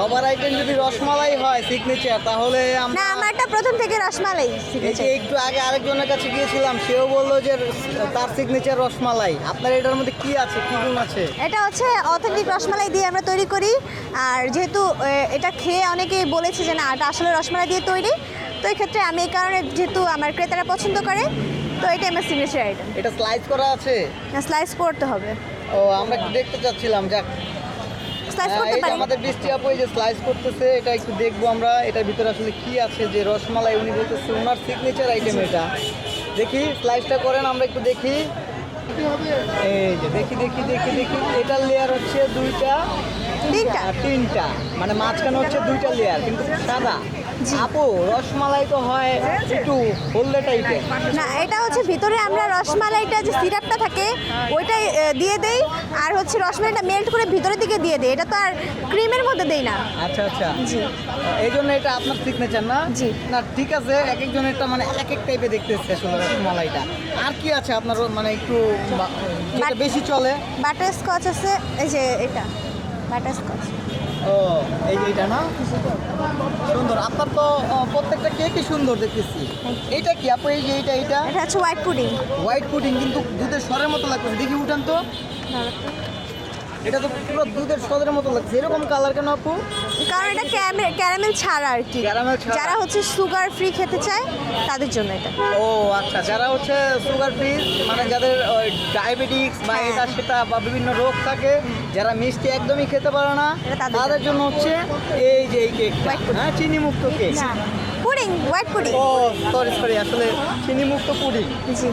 সবার আইটেম যদি রসমালাই হয় সিগনেচার তাহলে না আমারটা প্রথম থেকে রসমালাই এই যে একটু আগে আরেকজনের কাছে গিয়েছিলাম সেও বলল যে তার সিগনেচার রসমালাই। আপনার এটার মধ্যে কি আছে কি গুণ আছে? এটা হচ্ছে অথেন্টিক রসমালাই দিয়ে আমরা তৈরি করি। আর যেহেতু এটা খেয়ে অনেকেই বলেছে যে না এটা আসলে রসমালাই দিয়ে তৈরি। তো এই ক্ষেত্রে আমি এই কারণে যেহেতু আমার ক্রেতারা পছন্দ করে তো এটা আমার সিগনেচার আইটেম এটা স্লাইস করা আছে? না স্লাইস করতে হবে। ও আমরা দেখতে চাচ্ছিলাম যাক। স্লাইস হ্যাঁ, করতে পারি? আমাদের বৃষ্টি আপু এই যে স্লাইস করতেছে এটা একটু দেখব আমরা এটার ভিতরে আসলে কি আছে যে রসমালাই উনি বলতেছে ওনার সিগনেচার আইটেম এটা। দেখি স্লাইসটা করেন আমরা একটু দেখি। এই যে দেখি দেখি দেখি দেখি এটার লেয়ার হচ্ছে দুইটা তিনটা। তিনটা। মানে মাঝখানে হচ্ছে দুইটা লেয়ার কিন্তু সাদা। আপু রসমালাই তো হয় একটু হলদে টাইপের না এটা হচ্ছে ভিতরে আমরা রসমালাইটা যে সিরাপটা থাকে ওইটাই দিয়ে দেই। আর হচ্ছে রসমালাইটা মেল্ট করে ভিতরের দিকে দিয়ে দেই। এটা তো আর ক্রিমের মধ্যে দেই না। আচ্ছা আচ্ছা। জি। এই জন্য এটা আপনার সিগনেচার না? জি। না ঠিক আছে এক একজনেরটা মানে এক এক টাইপে দেখতে এসছে আসলে রসমালাইটা। আর কি আছে আপনার মানে একটু যেটা বেশি চলে? বাটার স্কচ আছে এই যে এটা। বাটার স্কচ ও এই যে এটা না? সুন্দর। আপনার তো প্রত্যেকটা কেকই সুন্দর দেখতেছি। এইটা কি? আপু এই যে এইটা এটা এটা হচ্ছে হোয়াইট পুডিং হোয়াইট পুডিং কিন্তু দুধের স্বরের মতো লাগতেছে দেখি উঠান তো। এটা তো পুরো দুধের স্বরের মতো লাগছে। এরকম কালার কেন আপু? কারণ এটা ক্যারামেল ছাড়া আর কি। ক্যারামেল যারা হচ্ছে সুগার ফ্রি খেতে চায় তাদের জন্য এটা। ও আচ্ছা যারা হচ্ছে সুগার ফ্রি মানে যাদের ডায়াবেটিক্স বা হ্যাঁ। এটা সেটা বা বিভিন্ন রোগ থাকে যারা মিষ্টি একদমই খেতে পারে না তাদের জন্য। হচ্ছে এই যে এই কেক। হ্যাঁ চিনি মুক্ত কেক পুডিং হোয়াইট পুডিং ও সরি সরি আসলে চিনি মুক্ত পুডিং জি।